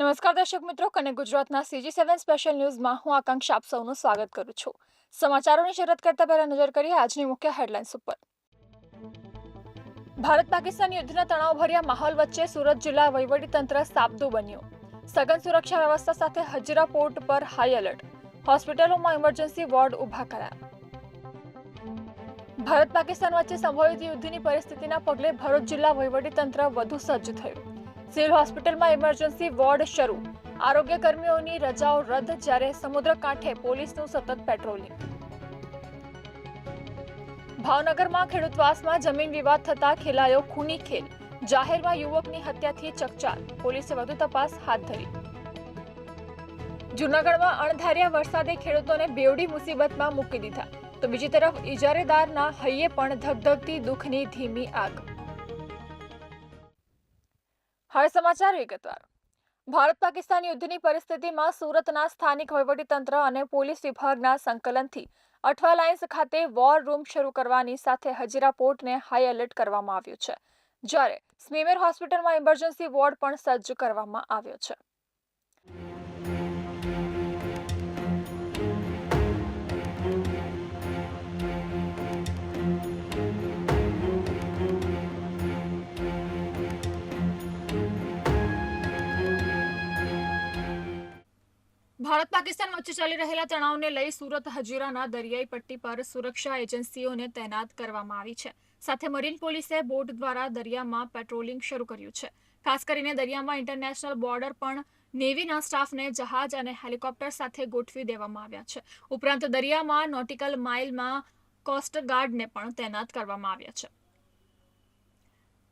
નમસ્કાર દર્શક મિત્રો અને ગુજરાતના સીજી સેવન સ્પેશિયલ ન્યૂઝમાં હું આકાંક્ષા આપ સૌનું સ્વાગત કરું છું. સમાચારોની શરૂઆત કરતા પહેલા નજર કરીએ આજની મુખ્ય હેડલાઇન્સ ઉપર. ભારત પાકિસ્તાન યુદ્ધના તણાવભર્યા માહોલ વચ્ચે સુરત જિલ્લા વહીવટીતંત્ર સાબદું બન્યું. સઘન સુરક્ષા વ્યવસ્થા સાથે હજીરા પોર્ટ પર હાઈ એલર્ટ હોસ્પિટલોમાં ઇમરજન્સી વોર્ડ ઊભા કરાયા. ભારત પાકિસ્તાન વચ્ચે સંભવિત યુદ્ધની પરિસ્થિતિના પગલે ભરૂચ જિલ્લા વહીવટીતંત્ર વધુ સજ્જ થયું. સિવિલ હોસ્પિટલમાં ઇમરજન્સી વોર્ડ શરૂ. આરોગ્ય કર્મીઓની રજાઓ રદ જ્યારે સમુદ્ર કાંઠે પોલીસનું સતત પેટ્રોલિંગ. ભાવનગરમાં ખેડૂતવાસમાં જમીન વિવાદ થતા ખેલાયો ખૂની ખેલ. જાહેરમાં યુવકની હત્યાથી ચકચાર. પોલીસે વધુ તપાસ હાથ ધરી. જૂનાગઢમાં અણધાર્યા વરસાદે ખેડૂતોને બેવડી મુસીબતમાં મૂકી દીધા. તો બીજી તરફ ઇજારેદારના હૈયે પણ ધગધગતી દુઃખની ધીમી આગ. હવે સમાચાર વિગતવાર. ભારત પાકિસ્તાન યુદ્ધની પરિસ્થિતિમાં સુરતના સ્થાનિક વહીવટીતંત્ર અને પોલીસ વિભાગના સંકલનથી અઠવા લાઇન્સ ખાતે વોર રૂમ શરૂ કરવાની સાથે હજીરા પોર્ટને હાઈ એલર્ટ કરવામાં આવ્યું છે, જ્યારે સ્મીમેર હોસ્પિટલમાં ઇમરજન્સી વોર્ડ પણ સજ્જ કરવામાં આવ્યો છે. ભારત પાકિસ્તાન વચ્ચે ચાલી રહેલા તણાવને લઈ સુરત, હજીરાના દરિયાઈ પટ્ટી પર સુરક્ષા એજન્સીઓને તૈનાત કરવામાં આવી છે. સાથે મરીન પોલીસે બોટ દ્વારા દરિયામાં પેટ્રોલિંગ શરૂ કર્યું છે. ખાસ કરીને દરિયામાં ઇન્ટરનેશનલ બોર્ડર પણ નેવીના સ્ટાફને જહાજ અને હેલિકોપ્ટર સાથે ગોઠવી દેવામાં આવ્યા છે. ઉપરાંત દરિયામાં નોટિકલ માઇલમાં કોસ્ટગાર્ડને પણ તૈનાત કરવામાં આવ્યા છે.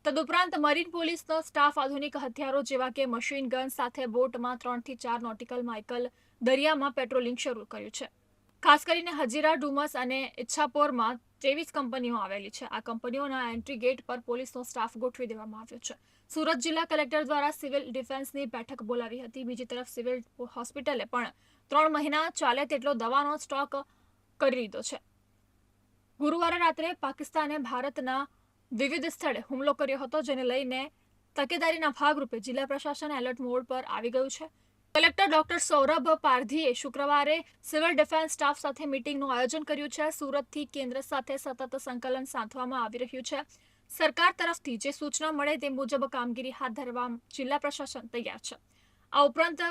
તદુપરાંત મરીન પોલીસનો સ્ટાફ આધુનિક હથિયારો જેવા કે મશીન ગન સાથે બોટમાં ત્રણથી ચાર નોટિકલ માઇકલ દરિયામાં પેટ્રોલિંગ શરૂ કર્યું છે. ખાસ કરીને હજીરા, ડુમસ અને ઇચ્છાપોરમાં ત્રેવીસ કંપનીઓ આવેલી છે. આ કંપનીઓના એન્ટ્રી ગેટ પર પોલીસનો સ્ટાફ ગોઠવી દેવામાં આવ્યો છે. સુરત જિલ્લા કલેક્ટર દ્વારા સિવિલ ડિફેન્સની બેઠક બોલાવી હતી. બીજી તરફ સિવિલ હોસ્પિટલે પણ ત્રણ મહિના ચાલે તેટલો દવાનો સ્ટોક કરી લીધો છે. ગુરુવારે રાત્રે પાકિસ્તાને ભારતના વિવિધ સ્થળે હુમલો કર્યો હતો, જેને લઈને તકેદારીના ભાગરૂપે જિલ્લા પ્રશાસન એલર્ટ મોડ પર આવી ગયું છે. કલેક્ટર ડોક્ટર સૌરભ પારધીએ શુક્રવારે સિવિલ ડિફેન્સ સ્ટાફ સાથે મીટિંગનું આયોજન કર્યું છે. સુરતથી કેન્દ્ર સાથે સતત સંકલન સાધવામાં આવી રહ્યું છે. સરકાર તરફથી જે સૂચના મળે તે મુજબ કામગીરી હાથ ધરવા જિલ્લા પ્રશાસન તૈયાર છે. આ ઉપરાંત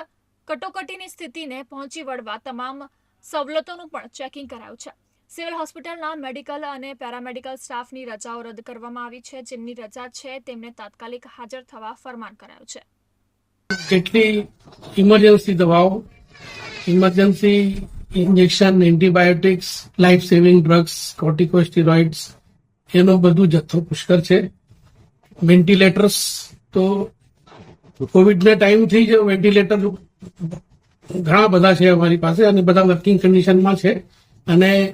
કટોકટીની સ્થિતિને પહોંચી વળવા તમામ સવલતોનું પણ ચેકિંગ કરાયું છે. સિવિલ હોસ્પિટલના મેડિકલ અને પેરામેડિકલ સ્ટાફની રજાઓ રદ કરવામાં આવી છે. જેમની રજા છે તેમને તાત્કાલિક હાજર થવા ફરમાન કરાયું છે. કેટલી ઇમરજન્સી દવાઓ emergency injection antibiotics life saving drugs corticosteroids એનો બધું જથ્થો પુષ્કળ છે. વેન્ટિલેટર્સ તો કોવિડના ટાઈમથી જ વેન્ટિલેટર ઘણા બધા છે અમારી પાસે અને બધા વર્કિંગ કન્ડિશનમાં છે. અને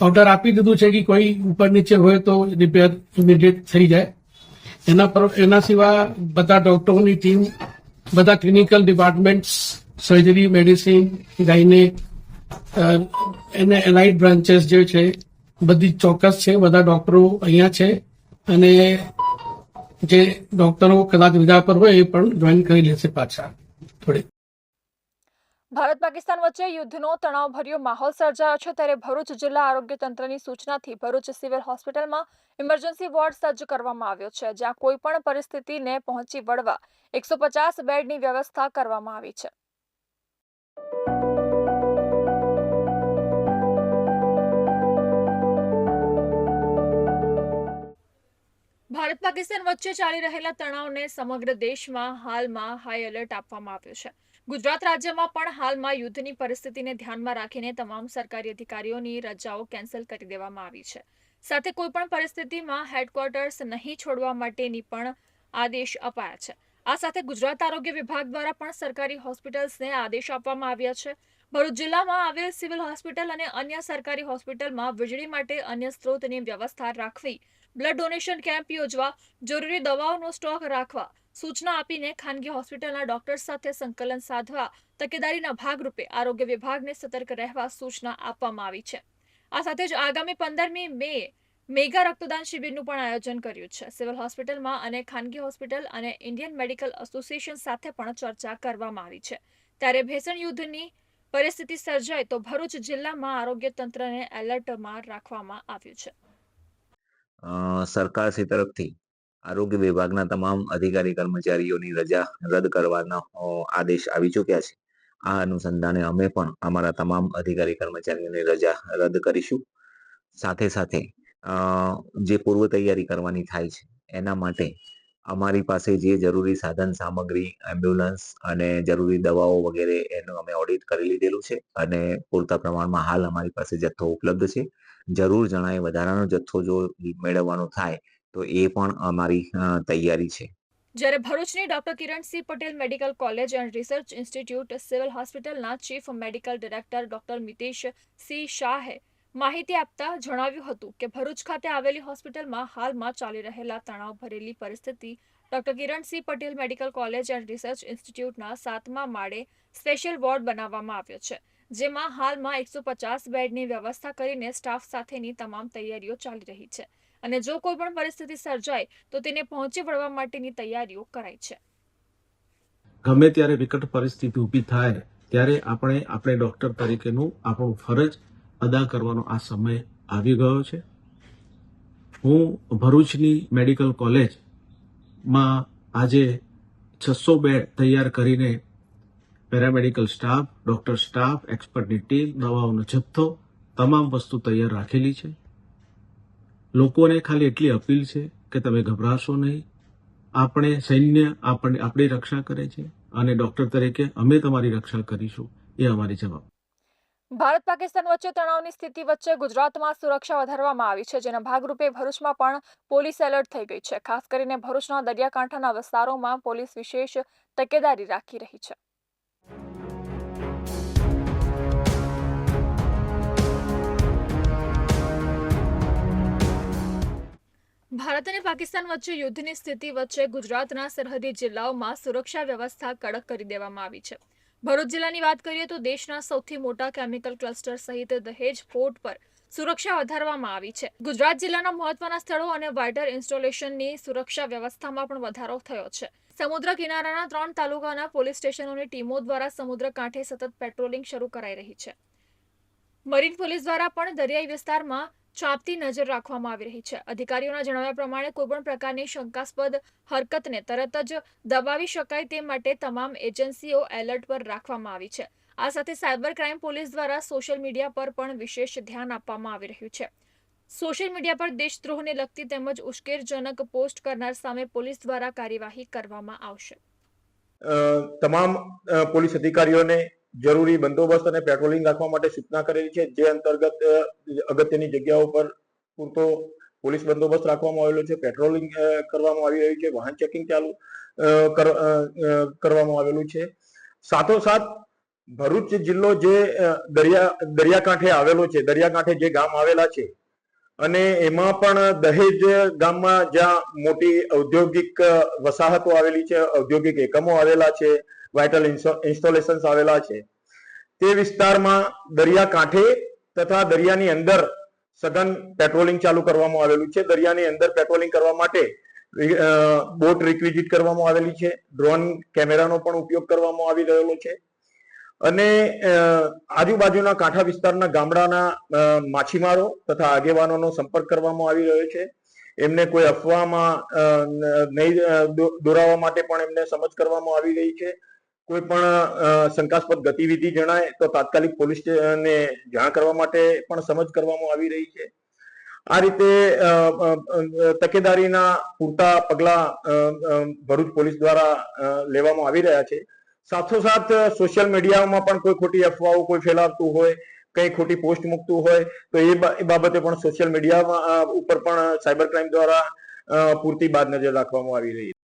ઓર્ડર આપી દીધું છે કે કોઈ ઉપર નીચે હોય તો રિપેર ઇમિડિયેટ થઈ જાય. એના પર, એના સિવાય બધા ડોક્ટરોની ટીમ બધા ક્લિનિકલ ડિપાર્ટમેન્ટ્સ સર્જરી મેડિસિન ગાયને એને એલાઇડ બ્રાન્ચેસ જે છે, બધી ચોક્કસ છે, બધા ડોક્ટરો અહીંયા છે. અને જે ડોક્ટરો કદાચ વિદા પર હોય એ પણ જોઈન કરી લેશે પાછા. થોડી ભારત પાકિસ્તાન વચ્ચે યુદ્ધનો તણાવભર્યો માહોલ સર્જાયો છે ત્યારે ભરૂચ જિલ્લા આરોગ્ય તંત્રની સૂચનાથી ભરૂચ સિવિલ હોસ્પિટલમાં ઇમરજન્સી વોર્ડ સજ્જ કરવામાં આવ્યો છે, જ્યાં કોઈ પણ પરિસ્થિતિને પહોંચી વળવા એકસો પચાસ બેડની વ્યવસ્થા કરવામાં આવી છે. ભારત પાકિસ્તાન વચ્ચે ચાલી રહેલા તણાવને સમગ્ર દેશમાં હાલમાં હાઈ એલર્ટ આપવામાં આવ્યું છે. ગુજરાત રાજ્યમાં પણ હાલમાં યુદ્ધની પરિસ્થિતિને ધ્યાનમાં રાખીને તમામ સરકારી અધિકારીઓની રજાઓ કેન્સલ કરી દેવામાં આવી છે. સાથે કોઈપણ પરિસ્થિતિમાં હેડક્વાર્ટર્સ નહીં છોડવા માટેની પણ આદેશ અપાયા છે. આ સાથે ગુજરાત આરોગ્ય વિભાગ દ્વારા પણ સરકારી હોસ્પિટલ્સને આદેશ આપવામાં આવ્યા છે. ભરૂચ જિલ્લામાં આવેલ સિવિલ હોસ્પિટલ અને અન્ય સરકારી હોસ્પિટલમાં વીજળી માટે અન્ય સ્ત્રોતની વ્યવસ્થા રાખવી, બ્લડ ડોનેશન કેમ્પ યોજવા, જરૂરી દવાઓનો સ્ટોક રાખવા સૂચના આપીને ખાનગી હોસ્પિટલના ડોક્ટર્સ સાથે સંકલન સાધવા તકેદારીના ભાગરૂપે આરોગ્ય વિભાગને સતર્ક રહેવા સૂચના આપવામાં આવી છે. આ સાથે જ આગામી પંદરમી મે મેગા રક્તદાન શિબિરનું પણ આયોજન કર્યું છે. સિવિલ હોસ્પિટલમાં અને ખાનગી હોસ્પિટલ અને ઇન્ડિયન મેડિકલ એસોસિએશન સાથે પણ ચર્ચા કરવામાં આવી છે. ત્યારે ભેષણ યુદ્ધની પરિસ્થિતિ સર્જાય તો ભરૂચ જિલ્લામાં આરોગ્ય તંત્રને એલર્ટમાં રાખવામાં આવ્યું છે. અ, સરકારશ્રી તરફથી આરોગ્ય વિભાગના તમામ અધિકારી, કર્મચારીઓની રજા રદ કરવાના આદેશ આવી ચૂક્યા છે. આ અનુસંધાને અમે પણ અમારા તમામ અધિકારી, કર્મચારીઓની રજા રદ કરીશું. સાથે સાથે જે પૂર્વ તૈયારી કરવાની થાય છે, એના માટે અમારી પાસે જે જરૂરી સાધન સામગ્રી, એમ્બ્યુલન્સ અને જરૂરી દવાઓ વગેરે એનું અમે ઓડિટ કરી લીધેલું છે અને પૂરતા પ્રમાણમાં હાલ અમારી પાસે જથ્થો ઉપલબ્ધ છે. જરૂર જણાય વધારાનો જથ્થો જો મેળવવાનો થાય તો એ પણ અમારી તૈયારી છે. જ્યારે ભરૂચની doctor Kiransinh Patel medical college and research institute civil હોસ્પિટલના chief medical director doctor Mitesh C શાહે માહિતી આપતા જણાવ્યું હતું કે ભરૂચ ખાતે આવેલી હોસ્પિટલમાં હાલમાં ચાલી રહેલા તણાવ ભરેલી પરિસ્થિતિ doctor Kiransinh Patel medical college and research ઇન્સ્ટિટ્યૂટના સાતમા માળે સ્પેશિયલ વોર્ડ બનાવવામાં આવ્યો છે, જેમાં હાલમાં એકસો પચાસ બેડની વ્યવસ્થા કરીને સ્ટાફ સાથેની તમામ તૈયારીઓ ચાલી રહી છે. અને જો કોઈ પણ પરિસ્થિતિ સર્જાય, તો તેને પહોંચી વળવા માટેની તૈયારીઓ કરાઈ છે. ગમે ત્યારે વિકટ પરિસ્થિતિ ઊભી થાય, ત્યારે આપણે આપણે ડોક્ટર તરીકેનું આપણું ફરજ અદા કરવાનો આ સમય આવી ગયો છે. હું ભરૂચની મેડિકલ કોલેજમાં આજે છસો બેડ તૈયાર કરીને પેરામેડિકલ સ્ટાફ, ડોક્ટર સ્ટાફ, એક્સપર્ટની ટીમ, દવાઓનો જથ્થો, તમામ વસ્તુ તૈયાર રાખેલી છે. લોકોને ખાલી એટલી અપીલ છે કે તમે ગભરાશો નહીં. આપણે સૈન્ય આપણને આપણી રક્ષા કરે છે અને ડોક્ટર તરીકે અમે તમારી રક્ષા કરીશું. એ અમારી જવાબ. ભારત પાકિસ્તાન વચ્ચે તણાવની સ્થિતિ વચ્ચે ગુજરાતમાં સુરક્ષા વધારવામાં આવી છે, જેના ભાગરૂપે ભરૂચમાં પણ પોલીસ એલર્ટ થઈ ગઈ છે. ખાસ કરીને ભરૂચના દરિયાકાંઠાના વિસ્તારોમાં પોલીસ વિશેષ તકેદારી રાખી રહી છે. ભારત અને પાકિસ્તાન વચ્ચે યુદ્ધની સ્થિતિ વચ્ચે ગુજરાતના સરહદી જિલ્લાઓમાં સુરક્ષા વ્યવસ્થા કડક કરી દેવામાં આવી છે. ભરૂચ જિલ્લાની વાત કરીએ તો દેશના સૌથી મોટા કેમિકલ ક્લસ્ટર સહિત દહેજ પોર્ટ પર સુરક્ષા વધારવામાં આવી છે. ગુજરાત જિલ્લાના મહત્વના સ્થળો અને વાઇટર ઇન્સ્ટોલેશનની સુરક્ષા વ્યવસ્થામાં પણ વધારો થયો છે. સમુદ્ર કિનારાના ત્રણ તાલુકાના પોલીસ સ્ટેશનોની ટીમો દ્વારા સમુદ્ર કાંઠે સતત પેટ્રોલિંગ શરૂ કરાઈ રહી છે. મરીન પોલીસ દ્વારા પણ દરિયાઈ વિસ્તારમાં ચાંપતી નજર રાખવામાં આવી રહી છે. અધિકારીઓના જણાવ્યા પ્રમાણે કોઈપણ પ્રકારની શંકાસ્પદ હરકતને તરત જ દબાવી શકાય તે માટે તમામ એજન્સીઓ એલર્ટ પર રાખવામાં આવી છે. આ સાથે સાયબર ક્રાઇમ પોલીસ દ્વારા સોશિયલ મીડિયા પર પણ વિશેષ ધ્યાન આપવામાં આવી રહ્યું છે. સોશિયલ મીડિયા પર દેશદ્રોહને લગતી તેમજ ઉશ્કેરજનક પોસ્ટ કરનાર સામે પોલીસ દ્વારા કાર્યવાહી કરવામાં આવશે. તમામ પોલીસ અધિકારીઓને જરૂરી બંદોબસ્ત અને પેટ્રોલિંગ રાખવા માટે સૂચના કરેલી છે. જે અંતર્ગત અગત્યની જગ્યાઓ પર પૂરતો પોલીસ બંદોબસ્ત રાખવામાં આવેલો છે. પેટ્રોલિંગ કરવામાં આવી રહ્યું છે. વાહન ચેકિંગ ચાલુ કરવામાં આવેલું છે. સાથોસાથ, ભરૂચ જિલ્લો જે દરિયા, દરિયાકાંઠે આવેલો છે, દરિયાકાંઠે જે ગામ આવેલા છે, અને એમાં પણ દહેજ ગામમાં જ્યાં મોટી ઔદ્યોગિક વસાહતો આવેલી છે, ઔદ્યોગિક એકમો આવેલા છે વાઇટલ ઇન્સ્ટોલેશન્સ આવેલા છે. તે વિસ્તારમાં દરિયા કાંઠે તથા દરિયાની અંદર સઘન પેટ્રોલિંગ ચાલુ કરવામાં આવેલું છે. દરિયાની અંદર પેટ્રોલિંગ કરવા માટે બોટ રિક્વિઝિટ કરવામાં આવેલી છે. ડ્રોન કેમેરાનો પણ ઉપયોગ કરવામાં આવી રહેલો છે. અને આજુબાજુના કાંઠા વિસ્તારના ગામડાના માછીમારો તથા આગેવાનોનો સંપર્ક કરવામાં આવી રહ્યો છે. એમને કોઈ અફવામાં નહીં દોરાવા માટે પણ એમને સમજ કરવામાં આવી રહી છે. કોઈ પણ શંકાસ્પદ ગતિવિધિ જણાય તો તાત્કાલિક પોલીસ ને જાણ કરવા માટે પણ સમજ કરવામાં આવી રહી છે. આ રીતે તકેદારીના પૂરતા પગલા ભરૂચ પોલીસ દ્વારા લેવામાં આવી રહ્યા છે. સાથોસાથ, સોશિયલ મીડિયામાં પણ કોઈ ખોટી અફવાઓ કોઈ ફેલાવતું હોય, કઈ ખોટી પોસ્ટ મૂકતું હોય, તો એ બાબતે પણ સોશિયલ મીડિયામાં ઉપર પણ સાયબર ક્રાઇમ દ્વારા પૂરતી બાદ નજર રાખવામાં આવી રહી છે.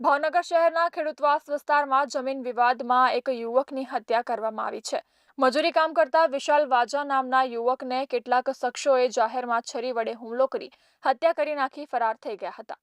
ભાવનગર શહેરના ખેડૂતવાસ વિસ્તારમાં જમીન વિવાદમાં એક યુવકની હત્યા કરવામાં આવી છે. મજૂરી કામ કરતા વિશાલ વાજા નામના યુવકને કેટલાક શખ્સોએ જાહેરમાં છરી વડે હુમલો કરી હત્યા કરી નાખી ફરાર થઈ ગયા હતા.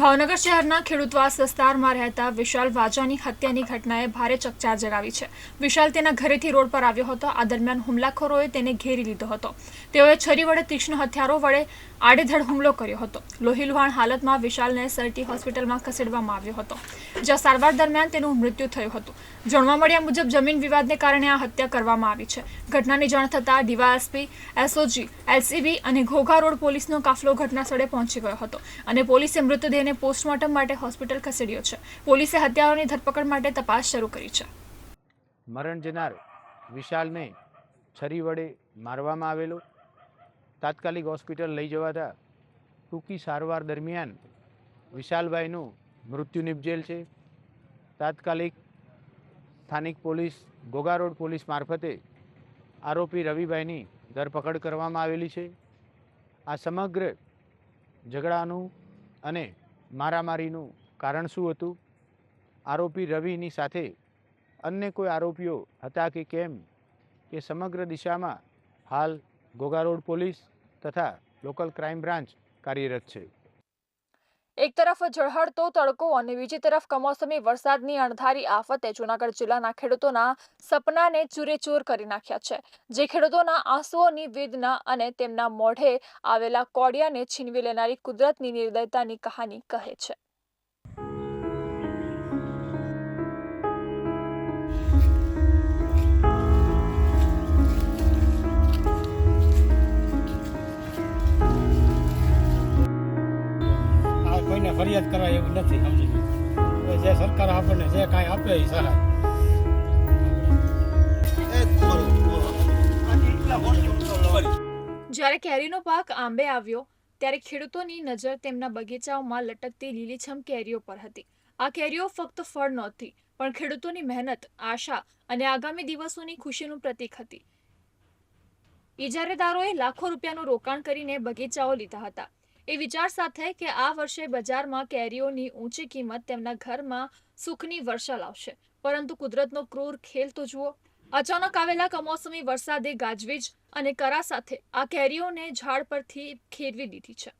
ભાવનગર શહેરના ખેડૂતવાસ વિસ્તારમાં રહેતા વિશાલ વાજાની હત્યાની ઘટનાએ ભારે ચકચાર જગાવી છે. વિશાલ તેના ઘરેથી રોડ પર આવ્યો હતો. આ દરમિયાન હુમલાખોરોએ તેને ઘેરી લીધો હતો. તેઓએ છરી વડે તીક્ષ્ણ હથિયારો વડે આડેધડ હુમલો કર્યો હતો. લોહીલુહાણ હાલતમાં વિશાલને સરટી હોસ્પિટલમાં ખસેડવામાં આવ્યો હતો. જ્યાં સારવાર દરમિયાન તેનું મૃત્યુ થયું હતું. જાણવા મળ્યા મુજબ જમીન વિવાદને કારણે આ હત્યા કરવામાં આવી છે. ઘટનાની જાણ થતાં ડીવાયએસપી, એસઓજી, એલસીબી અને ઘોઘા રોડ પોલીસનો કાફલો ઘટના સ્થળે પહોંચી ગયો હતો અને પોલીસે મૃતદેહને પોસ્ટમોર્ટમ માટે હોસ્પિટલ ખસેડ્યો છે. પોલીસે હત્યાઓની ધરપકડ માટે તપાસ શરૂ કરી છે. મરણ જનાર વિશાલને છરી વડે મારવામાં આવેલો તાત્કાલિક હોસ્પિટલ લઈ જવાતા ટૂંકી સારવાર દરમિયાન વિશાલભાઈનું મૃત્યુ નિપજેલ છે. તાત્કાલિક સ્થાનિક પોલીસ ઘોઘા રોડ પોલીસ મારફતે આરોપી રવિભાઈની ધરપકડ કરવામાં આવેલી છે. આ સમગ્ર ઝઘડાનું અને મારામારીનું કારણ શું હતું? આરોપી રવિની સાથે અન્ય કોઈ આરોપીઓ હતા કે કેમ? કે સમગ્ર દિશામાં હાલ ઘોઘા રોડ પોલીસ તથા લોકલ ક્રાઇમ બ્રાન્ચ કાર્યરત છે. એક તરફ ઝળહળતો તડકો અને બીજી તરફ કમોસમી વરસાદની અણધારી આફતે જૂનાગઢ જિલ્લાના ખેડૂતોના સપનાને ચૂરેચૂર કરી નાખ્યા છે, જે ખેડૂતોના આંસુઓની વેદના અને તેમના મોઢે આવેલા કોડિયાને છીનવી લેનારી કુદરતની નિર્દયતાની કહાની કહે છે. કોઈને ફરિયાદ કરાય એવું નથી સમજી. જે સરકાર આપણને જે કાંઈ આપે એ સહાય. જ્યારે કેરીનો પાક આંબે આવ્યો ત્યારે ખેડૂતોની નજર તેમના બગીચાઓમાં લટકતી લીલીછમ કેરીઓ પર હતી. આ કેરીઓ ફક્ત ફળ નહોતી પણ ખેડૂતોની મહેનત આશા અને આગામી દિવસોની ખુશીનું પ્રતીક હતી. ઇજારેદારોએ લાખો રૂપિયાનું રોકાણ કરીને બગીચાઓ લીધા હતા. એ વિચાર સાથે કે આ વર્ષે બજારમાં કેરીઓની ઊંચી કિંમત તેમના ઘરમાં સુખની વર્ષા લાવશે. પરંતુ કુદરતનો ક્રૂર ખેલ તો જુઓ. અચાનક આવેલા કમોસમી વરસાદે ગાજવીજ અને કરા સાથે આ કેરીઓને ઝાડ પરથી ખેરવી દીધી છે.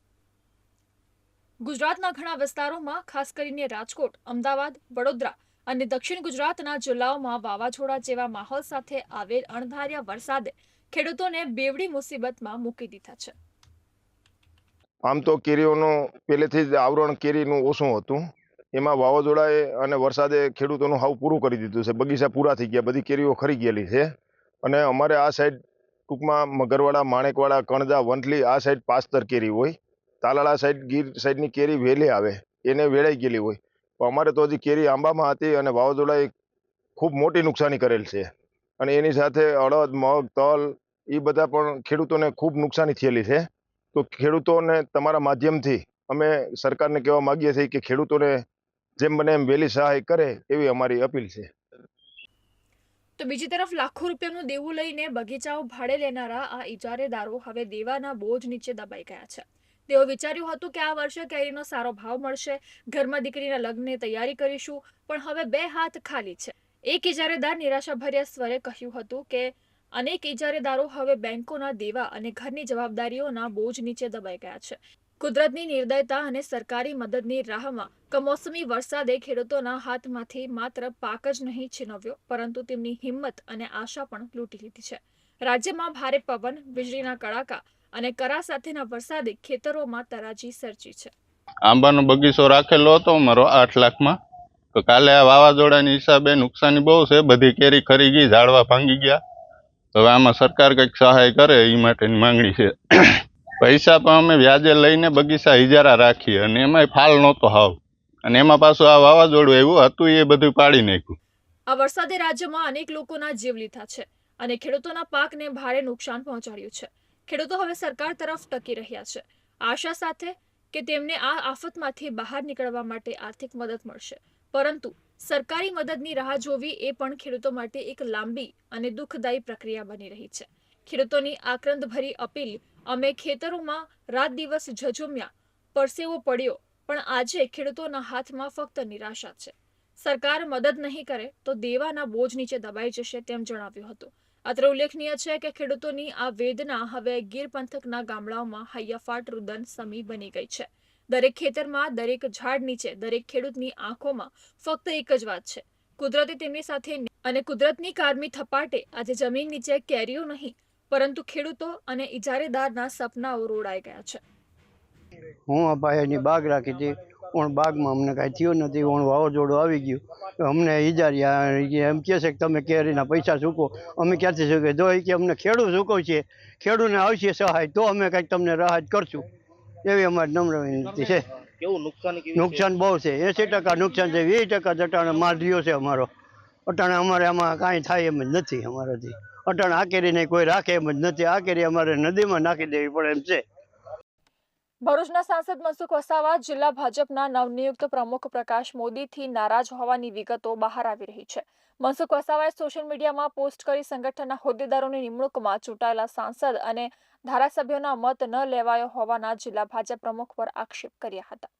ગુજરાતના ઘણા વિસ્તારોમાં, ખાસ કરીને રાજકોટ, અમદાવાદ, વડોદરા અને દક્ષિણ ગુજરાતના જિલ્લાઓમાં વાવાઝોડા જેવા માહોલ સાથે આવેલ અણધાર્યા વરસાદે ખેડૂતોને બેવડી મુસીબતમાં મૂકી દીધા છે. આમ તો કેરીઓનું પહેલેથી જ આવરણ કેરીનું ઓછું હતું. એમાં વાવાઝોડાએ અને વરસાદે ખેડૂતોનું હાવ પૂરું કરી દીધું છે. બગીચા પૂરા થઈ ગયા, બધી કેરીઓ ખરી ગયેલી છે. અને અમારે આ સાઈડ ટૂંકમાં મગરવાડા, માણેકવાડા કણજા વંથલી, આ સાઈડ પાસ્તર કેરી હોય. તાલાળા સાઈડ, ગીર સાઈડની કેરી વહેલી આવે, એને વેળાઈ ગયેલી હોય. પણ અમારે તો હજી કેરી આંબામાં હતી અને વાવાઝોડાએ ખૂબ મોટી નુકસાની કરેલ છે. અને એની સાથે અડદ, મગ, તલ એ બધા પણ ખેડૂતોને ખૂબ નુકસાની થયેલી છે. તો ખેડૂતોને તમારા માધ્યમથી અમે સરકારને કહેવા માગીએ છીએ કે ખેડૂતોને જેમ બને એમ વહેલી સહાય કરે એવી અમારી અપીલ છે. તો બીજી તરફ લાખો રૂપિયાનું દેવું લઈને બગીચાઓ ભાડે લેનારા આ ઇજારેદારો હવે દેવાના બોજ નીચે દબાઈ ગયા છે. તેઓ વિચાર્યું હતું કે આ વર્ષે કેરીનો સારો ભાવ મળશે, ઘરમાં દીકરીના લગ્નની તૈયારી કરીશું, પણ હવે બે હાથ ખાલી છે. એક ઇજારેદાર નિરાશાભર્યા સ્વરે કહ્યું હતું કે અનેક ઇજારેદારો હવે બેંકોના દેવા અને ઘરની જવાબદારીઓના બોજ નીચે દબાઈ ગયા છે. કુદરતની નિર્દયતા અને સરકારી મદદની રાહમાં કમોસમી વરસાદે ખેડૂતોના હાથમાંથી માત્ર પાક જ નહીં છીનવ્યો, પરંતુ તેમની હિંમત અને આશા પણ લૂંટી લીધી છે. રાજ્યમાં ભારે પવન, વીજળીના કડાકા અને કરા સાથેના વરસાદે ખેતરોમાં તરાજી સર્જી છે. આંબાનો બગીચો રાખેલો હતો મારો આઠ લાખમાં. તો કાલે આ વાવાઝોડાની હિસાબે નુકસાની બહુ છે, બધી કેરી ખરી ગઈ, ઝાડવા ભાંગી ગયા. હવે આમાં સરકાર કંઈક સહાય કરે એ માટેની માંગણી છે. પૈસા પણ અમે વ્યાજે લઈને બગીચા ઇજારા રાખીએ અને એમાંય ફાલ નહોતો હાવ. અને એમાં પાછું આ વાવાઝોડું એવું હતું એ બધું પાડી નાખ્યું. આ વરસાદે રાજ્યમાં અનેક લોકોના જીવ લીધા છે અને ખેડૂતોના પાકને ભારે નુકસાન પહોંચાડ્યું છે. ખેડૂતો હવે સરકાર તરફ ટકી રહ્યા છે. આશા સાથે કે તેમને આ આફતમાંથી બહાર નીકળવા માટે આર્થિક મદદ મળશે. પરંતુ સરકારી મદદની રાહ જોવી એ પણ ખેડૂતો માટે એક લાંબી અને દુઃખદાયી પ્રક્રિયા બની રહી છે. ખેડૂતોની આક્રંદભરી અપીલ, અમે ખેતરોમાં રાત દિવસ ઝઝુમ્યા, પરસેવો પડ્યો, પણ આજે ખેડૂતોના હાથમાં ફક્ત નિરાશા છે. સરકાર મદદ નહીં કરે તો દેવાના બોજ નીચે દબાઈ જશે તેમ જણાવ્યું હતું. અત્રે ઉલ્લેખનીય છે કે ખેડૂતોની આ વેદના હવે ગીર પંથકના ગામડાઓમાં હૈયાફાટ રુદન સમી બની ગઈ છે. દરેક ખેતરમાં, દરેક ઝાડ નીચે, દરેક ખેડૂતની આંખોમાં ફક્ત એક જ વાત છે. કુદરતે તેમની સાથે અને કુદરતની કારમી થપાટે આજે જમીન નીચે કેરીઓ નહીં, પરંતુ ખેડૂતો અને ઇજારેદારના સપનાઓ રોડાઈ ગયા છે. હું ભાઈની બાગ રાખી હતી. પણ બાગમાં અમને કાંઈ થયું નથી. પણ વાવાઝોડું આવી ગયું. અમને ઈજાર્યા એમ કહે છે કે તમે કેરીના પૈસા ચૂકો. અમે ક્યાંથી ચૂકવીએ જો એ કે અમને ખેડૂત ચૂકવશે, ખેડૂતને આવશે સહાય, તો અમે કાંઈક તમને રાહત કરશું. એવી અમારી નમ્ર વિનંતી છે. કેવું નુકસાન નુકસાન બહુ છે. એંસી ટકા નુકસાન છે વીસ ટકા અટાણે માલ રહ્યો છે અમારો. અટાણે અમારે આમાં કાંઈ થાય એમ જ નથી અમારાથી. અટાણે આકેરીને કેરીને કોઈ રાખે એમ જ નથી. આકેરી અમારે નદીમાં નાખી દેવી પડે એમ છે. ભરૂચના સાંસદ મનસુખ વસાવા, જિલ્લા ભાજપના નવનિયુક્ત પ્રમુખ પ્રકાશ મોદીથી નારાજ હોવાની વિગતો બહાર આવી રહી છે. મનસુખ વસાવાએ સોશિયલ મીડિયામાં પોસ્ટ કરી સંગઠનના હોદ્દેદારોની નિમણૂકમાં ચૂંટાયેલા સાંસદ અને ધારાસભ્યોના મત ન લેવાયો હોવાના જિલ્લા ભાજપ પ્રમુખ પર આક્ષેપ કર્યા હતા.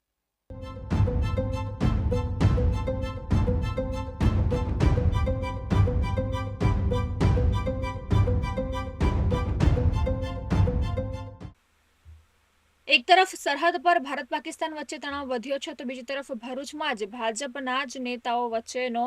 એક તરફ સરહદ પર ભારત પાકિસ્તાન વચ્ચે તણાવ વધ્યો છે, તો બીજી તરફ ભરૂચમાં જ ભાજપના જ નેતાઓ વચ્ચેનો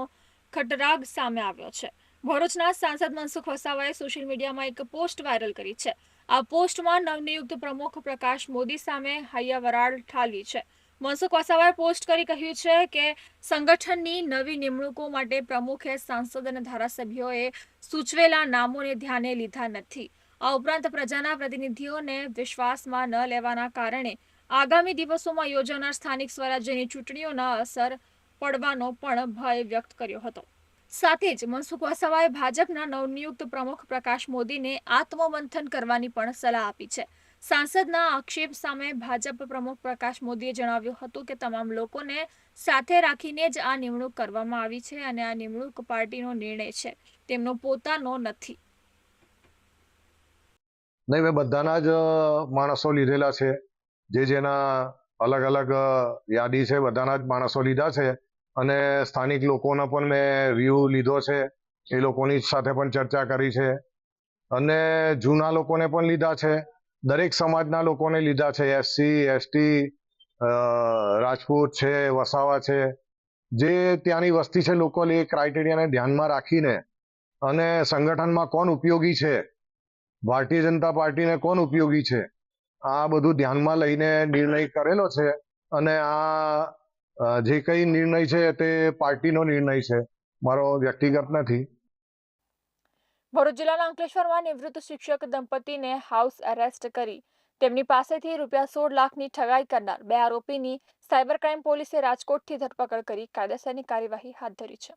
ખટરાગ સામે આવ્યો છે. ભરૂચના સાંસદ મનસુખ વસાવાએ સોશિયલ મીડિયામાં એક પોસ્ટ વાયરલ કરી છે. આ પોસ્ટમાં નવનિયુક્ત પ્રમુખ પ્રકાશ મોદી સામે હૈયા વરાળ ઠાલવી છે. મનસુખ વસાવાએ પોસ્ટ કરી કહ્યું છે કે સંગઠનની નવી નિમણૂકો માટે પ્રમુખે સાંસદ અને ધારાસભ્યોએ સૂચવેલા નામોને ધ્યાને લીધા નથી. આ ઉપરાંત પ્રજાના પ્રતિનિધિઓને વિશ્વાસમાં ન લેવાના કારણે આગામી દિવસોમાં યોજાનાર સ્થાનિક સ્વરાજ્યની ચૂંટણીઓના અસર પડવાનો પણ ભય વ્યક્ત કર્યો હતો. સાથે જ મનસુખ વસાવાએ ભાજપના નવનિયુક્ત પ્રમુખ પ્રકાશ મોદીને આત્મમંથન કરવાની પણ સલાહ આપી છે. સાંસદના આક્ષેપ સામે ભાજપ પ્રમુખ પ્રકાશ મોદીએ જણાવ્યું હતું કે તમામ લોકોને સાથે રાખીને જ આ નિમણૂક કરવામાં આવી છે અને આ નિમણૂક પાર્ટીનો નિર્ણય છે. તેમનો પોતાનો નથી. નહીં, મેં બધાના જ માણસો લીધેલા છે. જે જેના અલગ અલગ યાદી છે, બધાના જ માણસો લીધા છે. અને સ્થાનિક લોકોનો પણ મેં વ્યૂ લીધો છે. એ લોકોની સાથે પણ ચર્ચા કરી છે. અને જૂના લોકોને પણ લીધા છે. દરેક સમાજના લોકોને લીધા છે. એસસી, એસટી રાજપૂત છે, વસાવા છે. જે ત્યાંની વસ્તી છે લોકો એ ક્રાઇટેરિયાને ધ્યાનમાં રાખીને અને સંગઠનમાં કોણ ઉપયોગી છે ભારતીય જનતા પાર્ટીને કોણ ઉપયોગી છે? આ બધું ધ્યાનમાં લઈને નિર્ણય કરેલો છે અને આ જે કઈ નિર્ણય છે તે પાર્ટીનો નિર્ણય છે. મારો વ્યક્તિગત નથી. ભરૂચ જિલ્લાના અંકલેશ્વરમાં નિવૃત્ત શિક્ષક દંપતીને હાઉસ એરેસ્ટ કરી. તેમની પાસેથી રૂપિયા સોળ લાખની ઠગાઈ કરનાર બે આરોપીની સાયબર ક્રાઇમ પોલીસે રાજકોટથી ધરપકડ કરી. કાયદેસરની કાર્યવાહી હાથ ધરી છે.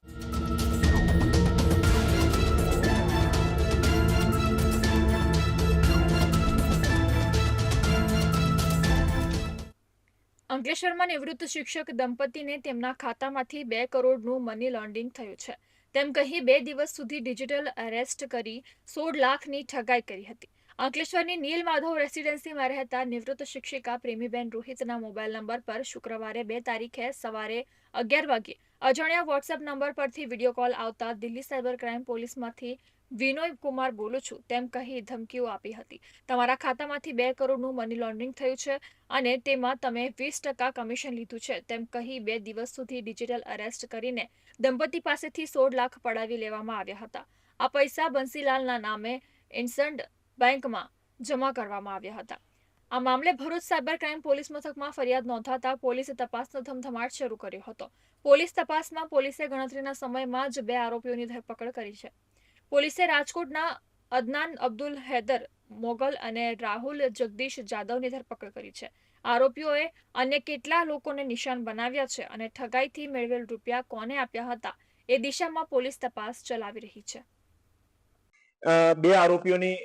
અંકલેશ્વરમાં નિવૃત્ત શિક્ષક દંપતીને તેમના ખાતામાંથી બે કરોડનું મની લોન્ડરિંગ થયું છે. તેમ કહી બે દિવસ સુધી ડિજિટલ અરેસ્ટ કરી સોળ લાખની ઠગાઈ કરી હતી. અંકલેશ્વરની નીલ માધવ રેસિડેન્સીમાં રહેતા નિવૃત્ત શિક્ષિકા પ્રેમીબેન રોહિતના મોબાઈલ નંબર પર શુક્રવારે બે તારીખે સવારે અગિયાર વાગ્યે અજાણ્યા વોટ્સએપ નંબર પરથી વીડિયો કોલ આવતા દિલ્હી સાયબર ક્રાઇમ પોલીસમાંથી વિનોય કુમાર બોલું છું, તેમ કહી ધમકીઓ આપી હતી. તમારા ખાતામાંથી બે કરોડનું મની લોન્ડરિંગ થયું છે અને તેમાં તમે વીસ ટકા કમિશન લીધું છે, તેમ કહી બે દિવસ સુધી ડિજિટલ અરેસ્ટ કરીને દંપતી પાસેથી સોળ લાખ પડાવી લેવામાં આવ્યા હતા. આ પૈસા બંસીલાલના નામે ઇન્સન્ટ બેંકમાં જમા કરવામાં આવ્યા હતા. આ મામલે ભરૂચ સાયબર ક્રાઇમ પોલીસ મથકમાં ફરિયાદ નોંધાતા પોલીસે તપાસનો ધમધમાટ શરૂ કર્યો હતો. પોલીસ તપાસમાં પોલીસે ગણતરીના સમયમાં જ બે આરોપીઓની ધરપકડ કરી છે. પોલીસે રાજકોટના અદનાન અબ્દુલ હૈદર, મોગલ અને રાહુલ જગદીશ જાદવની ધરપકડ કરી છે. આરોપીઓએ અન્ય કેટલા લોકોને નિશાન બનાવ્યા છે અને ઠગાઈથી મેળવેલ રૂપિયા કોને આપ્યા હતા, એ દિશામાં પોલીસ તપાસ ચલાવી રહી છે. બે આરોપીઓની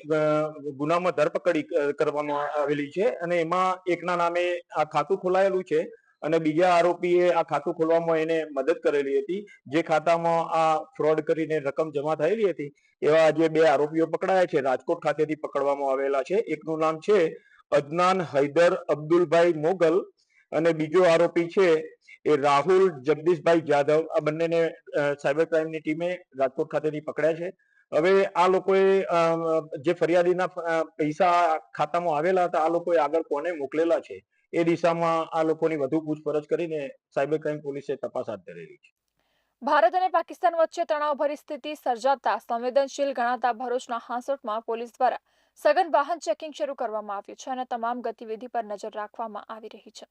ગુનામાં ધરપકડ કરવામાં આવેલી છે અને એમાં એકના નામે આ ખાતું ખોલાયેલું છે. અને બીજા આરોપીએ આ ખાતું ખોલવામાં એને મદદ કરેલી હતી. જે ખાતામાં આ ફ્રોડ કરીને રકમ જમા થયેલી હતી, એવા જે બે આરોપીઓ પકડાયા છે, રાજકોટ ખાતેથી પકડવામાં આવેલા છે. એકનું નામ છે અદનાન હૈદર અબ્દુલભાઈ મોગલ અને બીજો આરોપી છે એ રાહુલ જગદીશભાઈ જાદવ આ બંનેને સાયબર ક્રાઇમની ટીમે રાજકોટ ખાતેથી પકડ્યા છે. હવે આ લોકોએ જે ફરિયાદીના પૈસા ખાતામાં આવેલા હતા, આ લોકોએ આગળ કોને મોકલેલા છે? એ દિશામાં આ લોકોની વધુ પૂછપરછ કરીને સાયબર ક્રાઇમ પોલીસે તપાસ હાથ ધરેલી છે. ભારત અને પાકિસ્તાન વચ્ચે તણાવભરી સ્થિતિ સર્જાતા સંવેદનશીલ ગણાતા ભરૂચના હાંસોટમાં પોલીસ દ્વારા સઘન વાહન ચેકિંગ શરૂ કરવામાં આવ્યું છે અને તમામ ગતિવિધિ પર નજર રાખવામાં આવી રહી છે.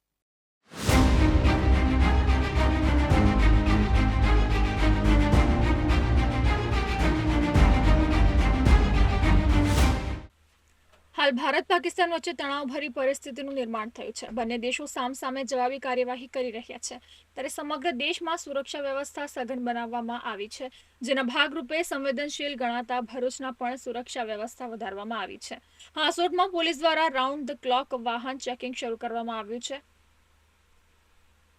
ભારત પાકિસ્તાન વચ્ચે તણાવભરી પરિસ્થિતિનું નિર્માણ થયું છે. બંને દેશો સામસામે જવાબી કાર્યવાહી કરી રહ્યા છે. ત્યારે સમગ્ર દેશમાં સુરક્ષા વ્યવસ્થા સઘન બનાવવામાં આવી છે, જેના ભાગરૂપે સંવેદનશીલ ગણાતા ભરૂચના પણ સુરક્ષા વ્યવસ્થા વધારવામાં આવી છે. હાંસોટમાં પોલીસ દ્વારા રાઉન્ડ ધ ક્લોક વાહન ચેકિંગ શરૂ કરવામાં આવ્યું છે.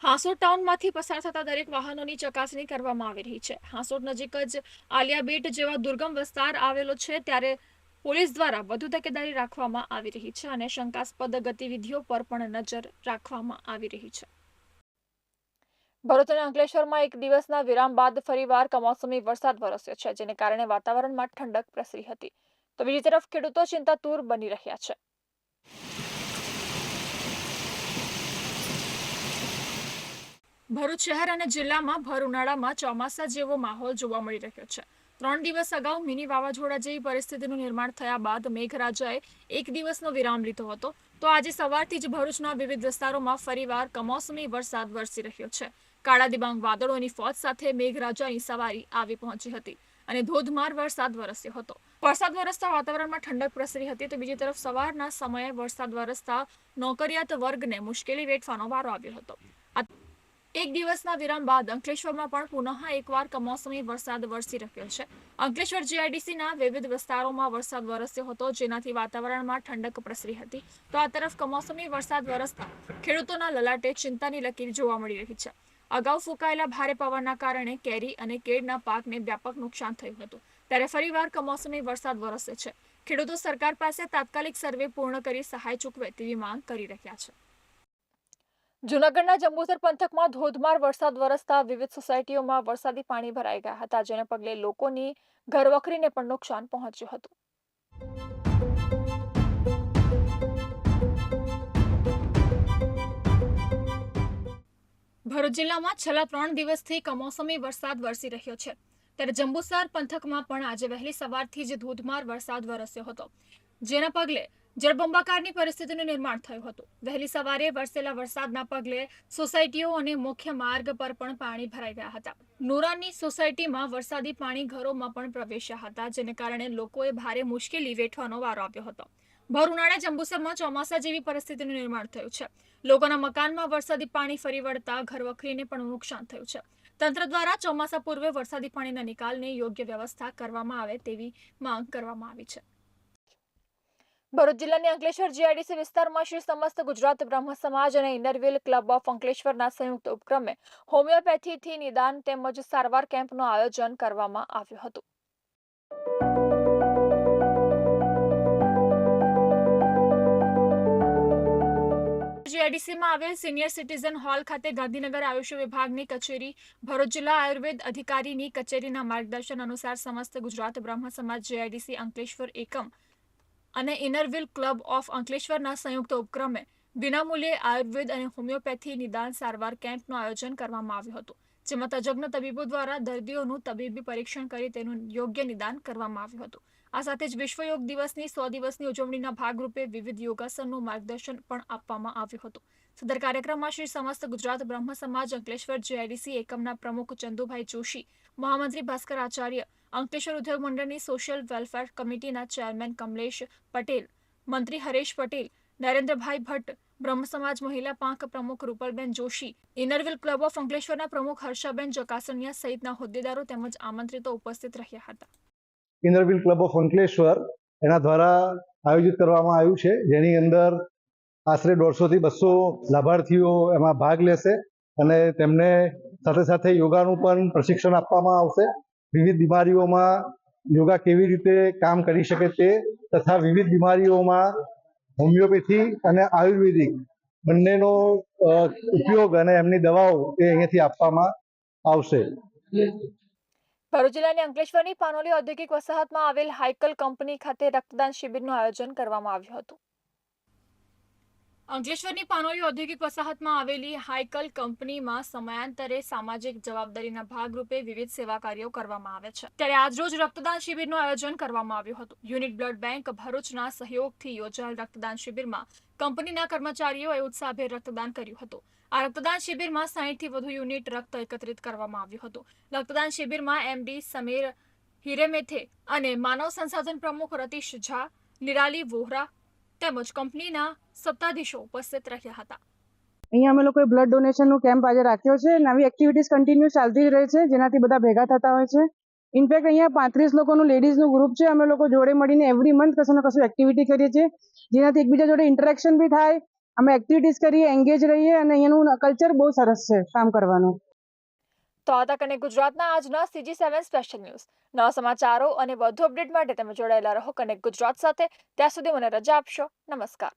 હાંસોટ ટાઉનમાંથી પસાર થતા દરેક વાહનોની ચકાસણી કરવામાં આવી રહી છે. હાંસોટ નજીક જ આલિયા બેટ જેવા દુર્ગમ વિસ્તાર આવેલો છે, ત્યારે પોલીસ દ્વારા વધુ તકેદારી રાખવામાં આવી રહી છે અને શંકાસ્પદ ગતિવિધિઓ પર પણ નજર રાખવામાં આવી રહી છે. ભરૂચ અને અંકલેશ્વરમાં એક દિવસના વિરામ બાદ ફરીવાર કમોસમી વરસાદ વરસ્યો છે, જેને કારણે વાતાવરણમાં ઠંડક પ્રસરી હતી. તો બીજી તરફ ખેડૂતો ચિંતાતુર બની રહ્યા છે. ભરૂચ શહેર અને જિલ્લામાં ભર ઉનાળામાં ચોમાસા જેવો માહોલ જોવા મળી રહ્યો છે. ત્રણ દિવસ અગાઉ મિની વાવાઝોડા જેવી પરિસ્થિતિનું નિર્માણ થયા બાદ મેઘરાજાએ એક દિવસનો વિરામ લીધો હતો. તો આજે સવારથી જ ભરૂચના વિવિધ વિસ્તારોમાં ફરીવાર કમોસમી વરસાદ વરસી રહ્યો છે. કાળા દિબાંગ વાદળોની ફોજ સાથે મેઘરાજાની સવારી આવી પહોંચી હતી અને ધોધમાર વરસાદ વરસ્યો હતો. વરસાદ વરસતા વાતાવરણમાં ઠંડક પ્રસરી હતી તો બીજી તરફ સવારના સમયે વરસાદ વરસતા નોકરિયાત વર્ગને મુશ્કેલી વેઠવાનો વારો આવ્યો હતો. એક દિવસના વિરામ બાદ અંકલેશ્વરમાં પણ પુનઃ એકવાર કમોસમી વરસાદ વરસી રહ્યો છે. અંકલેશ્વર જીઆઈડીસીના વિવિધ વિસ્તારોમાં વરસાદ વરસ્યો હતો, જેનાથી વાતાવરણમાં ઠંડક પ્રસરી હતી. તો આ તરફ કમોસમી વરસાદ વરસતા ખેડૂતોના લલાટે ચિંતાની લકીર જોવા મળી રહી છે. અગાઉ ફૂંકાયેલા ભારે પવનના કારણે કેરી અને કેળના પાકને વ્યાપક નુકસાન થયું હતું. ત્યારે ફરીવાર કમોસમી વરસાદ વરસે છે. ખેડૂતો સરકાર પાસે તાત્કાલિક સર્વે પૂર્ણ કરી સહાય ચૂકવે તેવી માંગ કરી રહ્યા છે. જૂનાગઢના જંબુસર પંથકમાં ધોધમાર વરસાદ વરસતા વિવિધ સોસાયટીઓમાં વરસાદી પાણી ભરાઈ ગયા હતા, જેને પગલે લોકોની ઘરવખરીને પણ નુકસાન પહોંચ્યું હતું. ભરૂચ જિલ્લામાં છેલ્લા ત્રણ દિવસથી કમોસમી વરસાદ વરસી રહ્યો છે. ત્યારે જંબુસર પંથકમાં પણ આજે વહેલી સવારથી જ ધોધમાર વરસાદ વરસ્યો હતો, જેના પગલે જળબંબાકારની પરિસ્થિતિનું નિર્માણ થયું હતું. વહેલી સવારે વરસેલા વરસાદના પગલે સોસાયટીઓ અને મુખ્ય માર્ગ પર પણ પાણી ભરાઈ ગયા હતા. નોરાની સોસાયટીમાં વરસાદી પાણી ઘરોમાં પણ પ્રવેશ્યા હતા, જેને કારણે લોકોએ ભારે મુશ્કેલી વેઠવાનો વારો આવ્યો હતો. ભર ઉનાળા જંબુસરમાં ચોમાસા જેવી પરિસ્થિતિનું નિર્માણ થયું છે. લોકોના મકાનમાં વરસાદી પાણી ફરી વળતા ઘરવખરીને પણ નુકસાન થયું છે. તંત્ર દ્વારા ચોમાસા પૂર્વે વરસાદી પાણીના નિકાલની યોગ્ય વ્યવસ્થા કરવામાં આવે તેવી માંગ કરવામાં આવી છે. ભરૂચ જિલ્લાની અંકલેશ્વર જીઆઈડીસી વિસ્તારમાં શ્રી સમસ્ત ગુજરાત બ્રહ્મ સમાજ અને ઇનરવિલ ક્લબ ઓફ અંકલેશ્વરના સંયુક્ત ઉપક્રમે હોમિયોપેથીથી નિદાન તેમજ સારવાર કેમ્પનું આયોજન કરવામાં આવ્યું હતું. જીઆઈડીસીમાં આવેલ સિનિયર સિટીઝન હોલ ખાતે ગાંધીનગર આયુષ્ય વિભાગની કચેરી, ભરૂચ જિલ્લા આયુર્વેદ અધિકારીની કચેરીના માર્ગદર્શન અનુસાર સમસ્ત ગુજરાત બ્રહ્મ સમાજ જીઆઈડીસી અંકલેશ્વર એકમ અને ઇનરવિલ ક્લબ ઓફ અંકલેશ્વરના સંયુક્ત ઉપક્રમે વિનામૂલ્યે આયુર્વેદ અને હોમિયોપેથી નિદાન સારવાર કેમ્પનું આયોજન કરવામાં આવ્યું હતું, જેમાં તજજ્ઞ તબીબો દ્વારા દર્દીઓનું તબીબી પરીક્ષણ કરી તેનું યોગ્ય નિદાન કરવામાં આવ્યું હતું. આ સાથે જ વિશ્વ યોગ દિવસની સો દિવસની ઉજવણીના ભાગરૂપે વિવિધ યોગાસનનું માર્ગદર્શન પણ આપવામાં આવ્યું હતું. સદર કાર્યક્રમમાં શ્રી સમસ્ત ગુજરાત બ્રહ્મ સમાજ અંકલેશ્વર જીઆઈડીસી એકમના પ્રમુખ ચંદુભાઈ જોશી, મહામંત્રી ભાસ્કર આચાર્ય, અંકલેશ્વર ઉદ્યોગ મંડળની સોશિયલ વેલફેર કમિટીના ચેરમેન કમલેશ પટેલ, મંત્રી હરેશ પટેલ, નરેન્દ્રભાઈ ભટ્ટ, બ્રહ્મ સમાજ મહિલા પાંખ પ્રમુખ Rupalben Joshi Inner Wheel club of અંકલેશ્વરના પ્રમુખ હર્ષાબેન જકાસનિયા સહિતના હોદ્દેદારો તેમજ આમંત્રિતો ઉપસ્થિત રહ્યા હતા. ઇનરવિલ ક્લબ ઓફ અંકલેશ્વર એના દ્વારા આયોજિત કરવામાં આવ્યું છે. જેની અંદર આશરે દોઢસોથી બસો લાભાર્થીઓ એમાં ભાગ લેશે અને તેમને સાથે સાથે યોગાનું પણ પ્રશિક્ષણ આપવામાં આવશે. વિવિધ બીમારીઓમાં યોગા કેવી રીતે કામ કરી શકે તે તથા વિવિધ બીમારીઓમાં હોમિયોપેથી અને આયુર્વેદિક બંનેનો ઉપયોગ અને એમની દવાઓ એ અહીંયાથી આપવામાં આવશે. ભરૂચ જિલ્લાની અંકલેશ્વરની પાનોલી ઔદ્યોગિક વસાહતમાં આવેલ હાઇકલ કંપની ખાતે રક્તદાન શિબિરનું આયોજન કરવામાં આવ્યું હતું. અંકલેશ્વરની પાનોલી ઔદ્યોગિક વસાહતમાં આવેલી હાઇકલ કંપનીમાં સમયાંતરે સામાજિક જવાબદારીના ભાગરૂપે વિવિધ સેવા કાર્યો કરવામાં આવે છે. ત્યારે આજરોજ રક્તદાન શિબિરનું આયોજન કરવામાં આવ્યું હતું. યુનિટ બ્લડ બેંક ભરૂચના સહયોગથી યોજાયેલ રક્તદાન શિબિરમાં કંપનીના કર્મચારીઓએ ઉત્સાહભેર રક્તદાન કર્યું હતું. આ રક્તદાન શિબિરમાં સાહીઠથી વધુ યુનિટ રક્ત એકત્રિત કરવામાં આવ્યું હતું. રક્તદાન શિબિરમાં એમડી સમીર હિરેમેથે અને માનવ સંસાધન પ્રમુખ રતીશ ઝા, નિરાલી વોહરા તેમજ કંપનીના સત્તાધીશો ઉપસ્થિત રહ્યા હતા. અહીંયા અમે લોકોએ બ્લડ ડોનેશનનું કેમ્પ આજે રાખ્યો છે. નવી એક્ટિવિટીઝ કન્ટિન્યુ ચાલતી રહે છે, જેનાથી બધા ભેગા થતા હોય છે. ઇનફેક્ટ અહીંયા પાંત્રીસ લોકોનું લેડીઝનું ગ્રુપ છે. અમે લોકો જોડે મળીને એવરી મંથ કશું ને કશું એક્ટિવિટી કરીએ છીએ, જેનાથી એકબીજા જોડે ઇન્ટરેક્શન બી થાય. અમે એક્ટિવિટીઝ કરીએ એન્ગેજ રહીએ અને અહીંયાનું કલ્ચર બહુ સરસ છે, કામ કરવાનું. તો આ તક અને ગુજરાતના આજના સીજી સેવન સ્પેશિયલ ન્યૂઝ નવા સમાચારો અને વધુ અપડેટ માટે તમે જોડાયેલા રહો કનેક્ટ ગુજરાત સાથે. ત્યાં સુધી મને રજા આપશો. નમસ્કાર.